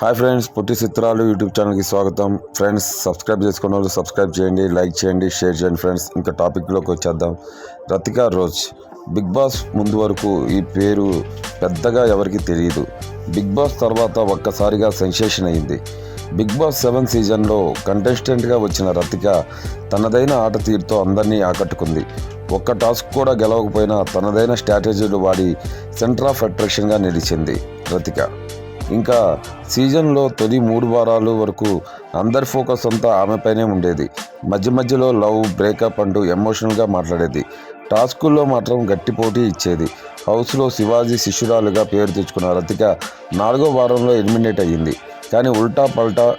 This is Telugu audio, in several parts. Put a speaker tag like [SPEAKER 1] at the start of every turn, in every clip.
[SPEAKER 1] హాయ్ ఫ్రెండ్స్ పుట్టి చిత్రాలు యూట్యూబ్ ఛానల్కి స్వాగతం. ఫ్రెండ్స్ సబ్స్క్రైబ్ చేసుకున్న వాళ్ళు సబ్స్క్రైబ్ చేయండి లైక్ చేయండి షేర్ చేయండి ఫ్రెండ్స్. ఇంకా టాపిక్లోకి వచ్చేద్దాం. రతికా రోజ్ బిగ్ బాస్ ముందు వరకు ఈ పేరు పెద్దగా ఎవరికి తెలియదు బిగ్ బాస్ తర్వాత ఒక్కసారిగా సెన్సేషన్ అయింది. బిగ్ బాస్ సెవెన్ సీజన్లో కంటెస్టెంట్గా వచ్చిన రతిక తనదైన ఆట తీరుతో అందరినీ ఆకట్టుకుంది. ఒక్క టాస్క్ కూడా గెలవకపోయినా తనదైన స్ట్రాటజీలు వాడి సెంటర్ ఆఫ్ అట్రాక్షన్గా నిలిచింది రతిక. ఇంకా సీజన్లో తొలి మూడు వారాలు వరకు అందరి ఫోకస్ అంతా ఆమెపైనే ఉండేది. మధ్య మధ్యలో లవ్ బ్రేకప్ అంటూ ఎమోషనల్గా మాట్లాడేది. టాస్కుల్లో మాత్రం గట్టి పోటీ ఇచ్చేది. హౌస్లో శివాజీ శిష్యురాలుగా పేరు తెచ్చుకున్న రతిక నాలుగో వారంలో ఎలిమినేట్ అయ్యింది. కానీ ఉల్టా పల్టా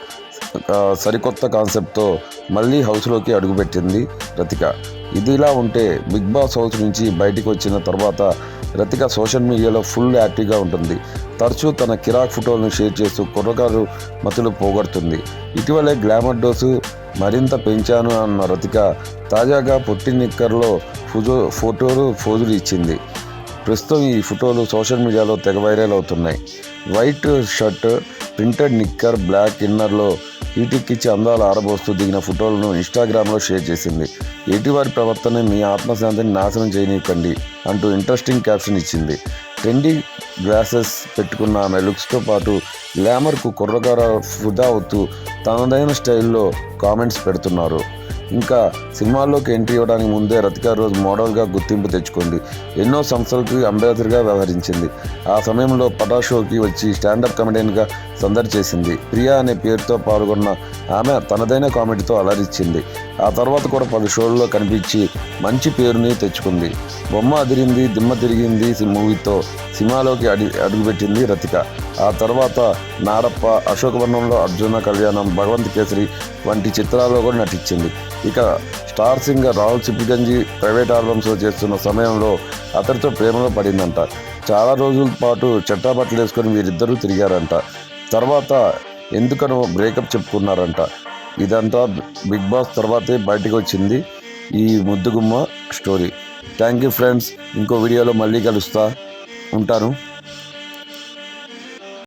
[SPEAKER 1] సరికొత్త కాన్సెప్ట్తో మళ్ళీ హౌస్లోకి అడుగుపెట్టింది రతిక. ఇదిలా ఉంటే బిగ్ బాస్ హౌస్ నుంచి బయటకు వచ్చిన తర్వాత రతిక సోషల్ మీడియాలో ఫుల్ యాక్టివ్గా ఉంటుంది. తరచూ తన కిరాక్ ఫోటోలను షేర్ చేస్తూ కుర్రకారు మతులు పోగొడుతుంది. ఇటీవలే గ్లామర్ డోసు మరింత పెంచాను అన్న రతిక తాజాగా పొట్టి నిక్కర్లో ఫోజో ఫోటోలు ఫోజులు ఇచ్చింది. ప్రస్తుతం ఈ ఫోటోలు సోషల్ మీడియాలో తెగ వైరల్ అవుతున్నాయి. వైట్ షర్ట్ ప్రింటెడ్ నిక్కర్ బ్లాక్ ఇన్నర్లో ఈటిక్కిచ్చి అందాలు ఆరబోస్తూ దిగిన ఫోటోలను ఇన్స్టాగ్రామ్లో షేర్ చేసింది. ఎటువారి ప్రవర్తన మీ ఆత్మశాంతిని నాశనం చేయనీయకండి అంటూ ఇంట్రెస్టింగ్ క్యాప్షన్ ఇచ్చింది. ట్రెండీ గ్లాసెస్ పెట్టుకున్న ఆమె లుక్స్తో పాటు గ్లామర్కు కుర్రగార ఫుదా అవుతూ తనదైన స్టైల్లో కామెంట్స్ పెడుతున్నారు. ఇంకా సినిమాల్లోకి ఎంట్రీ ఇవ్వడానికి ముందే రతికా రోజ్ మోడల్గా గుర్తింపు తెచ్చుకుంది. ఎన్నో సంస్థలకు అంబేద్కర్గా వ్యవహరించింది. ఆ సమయంలో పటా షోకి వచ్చి స్టాండప్ కమెడియన్గా సందడి చేసింది. ప్రియా అనే పేరుతో పాల్గొన్న ఆమె తనదైన కామెడీతో అలరించింది ఆ తర్వాత కూడా పలు షోల్లో కనిపించి మంచి పేరుని తెచ్చుకుంది. బొమ్మ అదిరింది దిమ్మ తిరిగింది మూవీతో సినిమాలోకి అడి అడుగుపెట్టింది రతిక. ఆ తర్వాత నారప్ప అశోకవర్ణంలో అర్జున కళ్యాణం భగవంత్ కేసరి వంటి చిత్రాల్లో కూడా నటించింది. ఇక star singer Rahul Sipligunj private ఆల్బమ్స్లో చేస్తున్న సమయంలో అతడితో ప్రేమలో పడిందంట. చాలా రోజుల పాటు చెట్టాబట్టలు వేసుకొని వీరిద్దరూ తిరిగారంట. తర్వాత ఎందుకనో బ్రేకప్ చెప్పుకున్నారంట ఇదంతా బిగ్ బాస్ తర్వాతే బయటకు వచ్చింది ఈ ముద్దుగుమ్మ స్టోరీ. థ్యాంక్ యూ ఫ్రెండ్స్ ఇంకో వీడియోలో మళ్ళీ కలుస్తా. ఉంటాను.